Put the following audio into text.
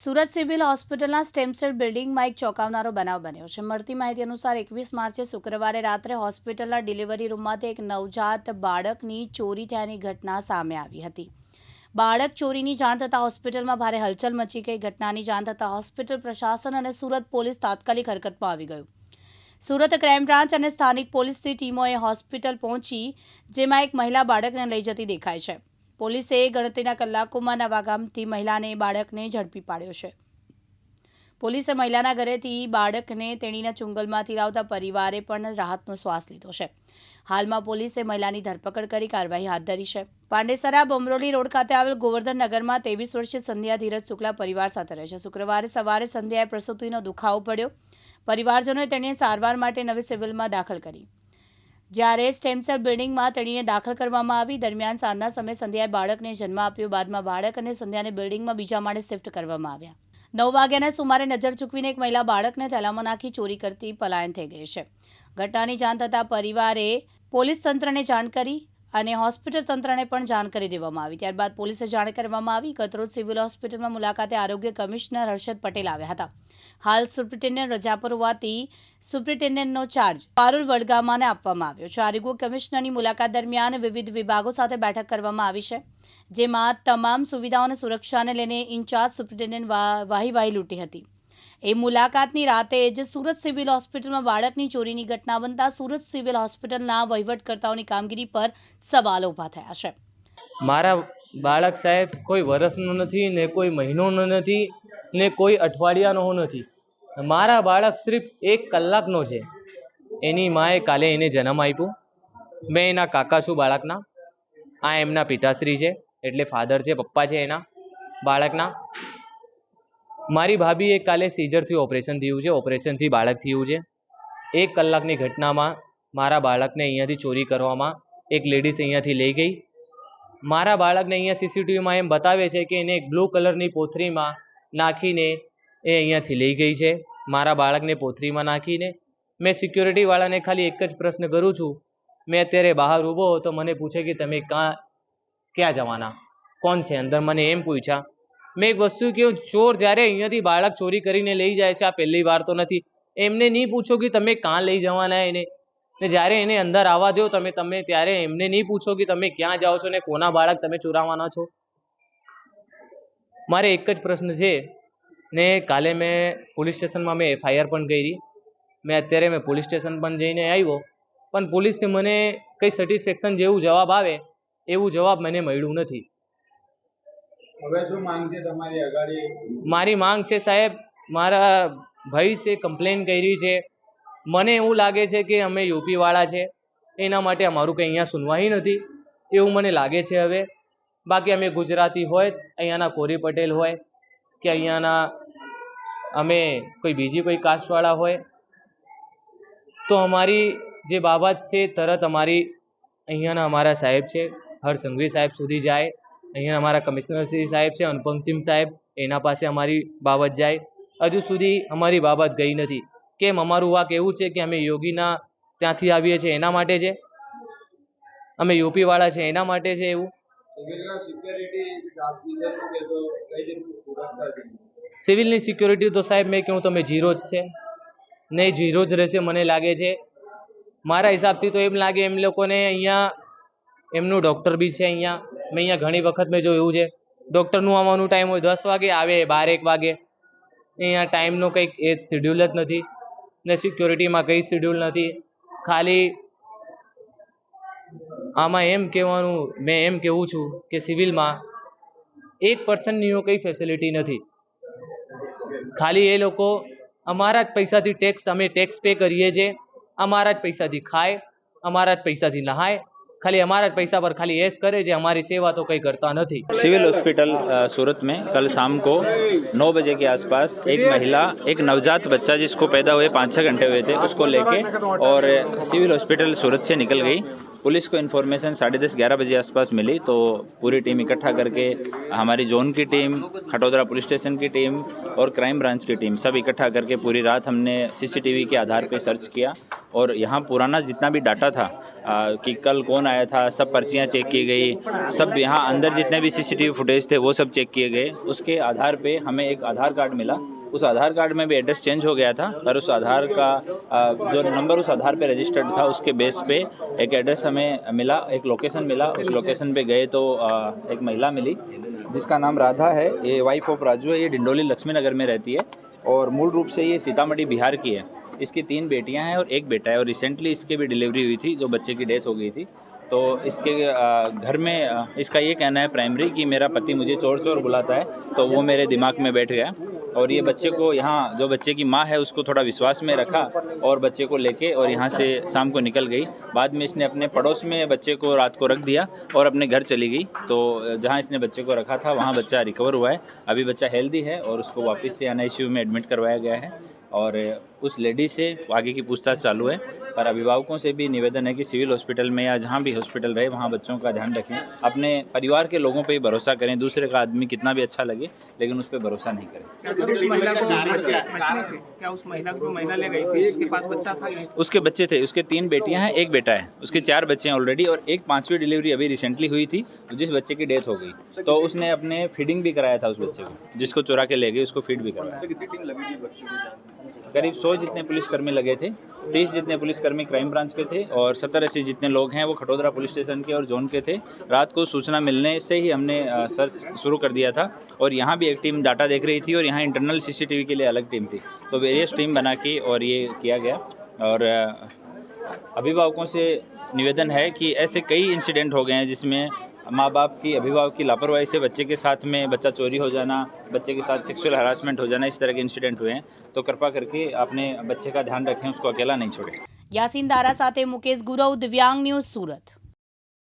Surat civil હોસ્પિટલના stem cell બિલ્ડિંગમાં એક ચોંકાવનારો બનાવ બન્યો છે. મળતી માહિતી અનુસાર એકવીસ માર્ચે શુક્રવારે રાત્રે હોસ્પિટલના ડિલિવરી રૂમમાંથી એક નવજાત બાળકની ચોરી થયાની ઘટના સામે આવી હતી. બાળક ચોરીની જાણ થતાં હોસ્પિટલમાં ભારે હલચલ મચી ગઈ. ઘટનાની જાણ થતાં હોસ્પિટલ પ્રશાસન અને સુરત પોલીસ તાત્કાલિક હરકતમાં આવી ગયું. સુરત ક્રાઇમ બ્રાન્ચ અને સ્થાનિક પોલીસની ટીમોએ હોસ્પિટલ પહોંચી, જેમાં એક મહિલા બાળકને લઈ જતી દેખાય છે. પોલીસે ગણતરીના કલાકોમાં નવા ગામથી મહિલાને બાળકને ઝડપી પાડ્યો છે. પોલીસે મહિલાના ઘરેથી બાળકને તેણીના ચુંગલમાંથી લાવતા પરિવારે પણ રાહતનો શ્વાસ લીધો છે. હાલમાં પોલીસે મહિલાની ધરપકડ કરી કાર્યવાહી હાથ ધરી છે. પાંડેસરા બમરોલી રોડ ખાતે આવેલ ગોવર્ધન નગરમાં ત્રેવીસ વર્ષીય સંધ્યા ધીરજ શુક્લા પરિવાર સાથે રહે છે. શુક્રવારે સવારે સંધ્યાએ પ્રસૂતિનો દુખાવો પડ્યો. પરિવારજનોએ તેને સારવાર માટે નવી સિવિલમાં દાખલ કરી. જ્યારે સ્ટેમસેલ બિલ્ડિંગમાં તેણીને દાખલ કરવામાં આવી, દરમિયાન સાંજના સમયે સંધ્યાએ બાળકને જન્મ આપ્યો. બાદમાં બાળક અને સંધ્યાને બિલ્ડિંગમાં બીજા માળે શિફ્ટ કરવામાં આવ્યા. નવ વાગ્યાના સુમારે નજર ચૂકવીને એક મહિલા બાળકને થેલામાં નાખી ચોરી કરતી પલાયન થઈ ગઈ છે. ઘટનાની જાણ થતાં પરિવારે પોલીસ તંત્રને જાણ કરી અને હોસ્પિટલ તંત્રને પણ જાણ કરી દેવામાં આવી. ત્યારબાદ પોલીસે જાણ કરવામાં આવી. ગતરોજ સિવિલ હોસ્પિટલમાં મુલાકાતે આરોગ્ય કમિશનર હર્ષદ પટેલ આવ્યા હતા. હાલ સુપ્રિન્ટેન્ડન્ટ રજા પર હોવાથી સુપ્રિન્ટેન્ડન્ટનો ચાર્જ પારુલ વડગામાને આપવામાં આવ્યો છે. આરોગ્ય કમિશનરની મુલાકાત દરમિયાન વિવિધ વિભાગો સાથે બેઠક કરવામાં આવી છે, જેમાં તમામ સુવિધાઓ અને સુરક્ષાને લઈને ઇન્ચાર્જ સુપ્રિન્ટેન્ડન્ટ વાહી વાહી લૂંટી હતી. એ મુલાકાતની રાતે જ સુરત સિવિલ હોસ્પિટલમાં બાળકની ચોરીની ઘટના બનતા સુરત સિવિલ હોસ્પિટલના વહીવટકર્તાઓની કામગીરી પર સવાલો ઊભા થયા છે. મારા બાળક સાહેબ કોઈ વર્ષનો નથી ને કોઈ મહિનોનો નથી. ને કોઈ અઠવાડિયાનો નથી. મારા બાળક સિર્ફ એક કલાકનો છે. એની માએ કાલે એને જન્મ આપ્યો. મેં એના કાકા છું બાળકના. આ એમના પિતાશ્રી છે, એટલે ફાધર છે, પપ્પા છે એના બાળકના. મારી ભાભી એ કાલે સીઝરથી ઓપરેશન થયું છે ઓપરેશનથી બાળક થયું છે. એક કલાકની ઘટનામાં મારા બાળકને અહીંયાથી ચોરી કરવામાં એક લેડીઝ અહીંયાથી લઈ ગઈ. મારા બાળકને અહીંયા સીસીટીવીમાં એમ બતાવે છે કે એને બ્લુ કલરની પોથરીમાં નાખીને એ અહીંયાથી લઈ ગઈ છે. મારા બાળકને પોથરીમાં નાખીને મેં સિક્યોરિટીવાળાને ખાલી એક જ પ્રશ્ન કરું છું. મેં અત્યારે બહાર ઊભો તો મને પૂછે કે તમે કાં, ક્યાં જવાના? કોણ છે અંદર? મને એમ પૂછ્યા. મેં એક વસ્તુ કહ્યું ચોર જ્યારે અહીંયાથી બાળક ચોરી કરીને લઈ જાય છે, આ પહેલી વાર તો નથી. એમને નહીં પૂછો કે તમે કાં લઈ જવાના એને? ને જ્યારે એને અંદર આવવા દો, તમે તમે ત્યારે એમને નહીં પૂછો કે તમે ક્યાં જાઓ છો ને કોના બાળક તમે ચોરાવાના છો? મારે એક જ પ્રશ્ન છે. ને કાલે મેં પોલીસ સ્ટેશનમાં મેં એફઆઈઆર પણ કરી. મેં અત્યારે મેં પોલીસ સ્ટેશન પણ જઈને આવ્યો. પણ પોલીસને મને કંઈ સેટિસ્ફેક્શન જેવું જવાબ આવે એવું જવાબ મને મળ્યું નથી. હવે શું માંગ છે તમારી અગાડી? મારી માંગ છે સાહેબ મારા ભાઈ છે કમ્પ્લેન કરી છે. મને એવું લાગે છે કે અમે યુપીવાળા છે. એના માટે અમારું કંઈ અહીંયા સુનવાઈ નથી. એવું મને લાગે છે હવે. બાકી અમે ગુજરાતી હોય, અહીંયાના કોરી પટેલ હોય, કે અહીંયાના અમે કોઈ બીજી કોઈ કાસ્ટવાળા હોય, તો અમારી જે બાબત છે, તરત અમારી અહીંયાના અમારા સાહેબ છે, હરસંઘવી સાહેબ સુધી જાય અહીંયા અમારા કમિશનર શ્રી સાહેબ છે અનુપમસિંહ સાહેબ, એના પાસે અમારી બાબત જાય. હજુ સુધી અમારી બાબત ગઈ નથી. કેમ? અમારું વાક એવું છે કે અમે યોગીના ત્યાંથી આવીએ છીએ એના માટે છે. અમે યુપીવાળા છે એના માટે છે એવું. સિવિલના સિક્યોરિટી તો સાહેબ મેં કહું તમે જીરો જ છે. નહીં જીરો જ રહેશે મને લાગે છે. મારા હિસાબથી તો એમ લાગે એમ લોકોને અહીંયા એમનું ડૉક્ટર બી છે અહીંયા. મેં અહીંયા ઘણી વખત મેં જોયું છે. ડૉક્ટરનું આવવાનું ટાઈમ હોય દસ વાગે આવે બાર એક વાગે. અહીંયા ટાઈમનો કંઈક એ શેડ્યુલ જ નથી. ને સિક્યોરિટીમાં કંઈ શેડ્યુલ નથી. ખાલી આમાં એમ કહેવાનું મેં એમ કહેવું છું કે સિવિલમાં એક પર્સનની કંઈ ફેસિલિટી નથી ખાલી એ લોકો અમારા જ પૈસાથી ટેક્સ અમે ટેક્સ પે કરીએ છીએ અમારા જ પૈસાથી ખાય અમારા જ પૈસાથી નહાય ખાલી અમારા જ पैसा पर खाली ऐश करे છે हमारी सेवा तो कहीं करता નથી सिविल हॉस्पिटल अ, सूरत में कल शाम को नौ बजे के आसपास एक महिला एक नवजात बच्चा जिसको पैदा हुए पाँच छः घंटे हुए थे उसको लेके और सिविल हॉस्पिटल सूरत से निकल गई पुलिस को इन्फॉर्मेशन साढ़े दस ग्यारह बजे आसपास मिली तो पूरी टीम इकट्ठा करके हमारी जोन की टीम खटोदरा पुलिस स्टेशन की टीम और क्राइम ब्रांच की टीम सब इकट्ठा करके पूरी रात हमने सीसीटीवी के आधार पर सर्च किया। और यहाँ पुराना जितना भी डाटा था आ, कि कल कौन आया था सब पर्चियाँ चेक की गई सब यहाँ अंदर जितने भी सीसीटीवी फुटेज थे वो सब चेक किए गए। उसके आधार पे हमें एक आधार कार्ड मिला। उस आधार कार्ड में भी एड्रेस चेंज हो गया था, और उस आधार का जो नंबर उस आधार पे रजिस्टर्ड था, उसके बेस पे एक एड्रेस हमें मिला, एक लोकेशन मिला। उस लोकेशन पे गए तो एक महिला मिली, जिसका नाम राधा है। ये वाइफ ऑफ़ राजू है, ये डिंडोली लक्ष्मी नगर में रहती है, और मूल रूप से ये सीतामढ़ी बिहार की है। इसकी तीन बेटियाँ हैं और एक बेटा है, और रिसेंटली इसके भी डिलीवरी हुई थी, जो बच्चे की डेथ हो गई थी। तो इसके घर में इसका ये कहना है प्राइमरी कि मेरा पति मुझे चोर चोर बुलाता है तो वो मेरे दिमाग में बैठ गया और ये बच्चे को यहाँ, जो बच्चे की माँ है, उसको थोड़ा विश्वास में रखा और बच्चे को लेके और यहाँ से शाम को निकल गई। बाद में इसने अपने पड़ोस में बच्चे को रात को रख दिया और अपने घर चली गई। तो जहाँ इसने बच्चे को रखा था, वहाँ बच्चा रिकवर हुआ है। अभी बच्चा हेल्दी है और उसको वापस से एन में एडमिट करवाया गया है और उस लेडी से आगे की पूछताछ चालू है। पर अभिभावकों से भी निवेदन है कि सिविल हॉस्पिटल में या जहाँ भी हॉस्पिटल रहे वहाँ बच्चों का ध्यान रखें। अपने परिवार के लोगों पर ही भरोसा करें। दूसरे का आदमी कितना भी अच्छा लगे लेकिन उस पर भरोसा नहीं करें। क्या सर उस महिला को बच्चे बच्चे थे? क्या उस महिला को जो महिला ले गई थी? उसके पास बच्चा था उसके बच्चे थे। उसके तीन बेटियाँ हैं एक बेटा है। उसके चार बच्चे हैं ऑलरेडी और एक पांचवी डिलीवरी अभी रिसेंटली हुई थी जिस बच्चे की डेथ हो गई तो उसने अपने फीडिंग भी कराया था उस बच्चे को जिसको चुरा के ले गए उसको फ़ीड भी करवाया। करीब सौ जितने पुलिसकर्मी लगे थे, तीस जितने पुलिसकर्मी क्राइम ब्रांच के थे और सत्तर अस्सी जितने लोग हैं वो खटोदरा पुलिस स्टेशन के और जोन के थे। रात को सूचना मिलने से ही हमने सर्च शुरू कर दिया था और यहाँ भी एक टीम डाटा देख रही थी और यहाँ इंटरनल सीसीटीवी के लिए अलग टीम थी। तो वेरियस टीम बना के और ये किया गया और अभिभावकों से निवेदन है कि ऐसे कई इंसिडेंट हो गए हैं जिसमें माँ बाप की अभिभावक की लापरवाही से बच्चे के साथ में बच्चा चोरी हो जाना, बच्चे के साथ सेक्सुअल हरासमेंट हो जाना, इस तरह के इंसिडेंट हुए हैं। तो कृपा करके आपने बच्चे का ध्यान रखें, उसको अकेला नहीं छोड़े। यासीन दारा साथ मुकेश गुरव, दिव्यांग न्यूज़ सूरत।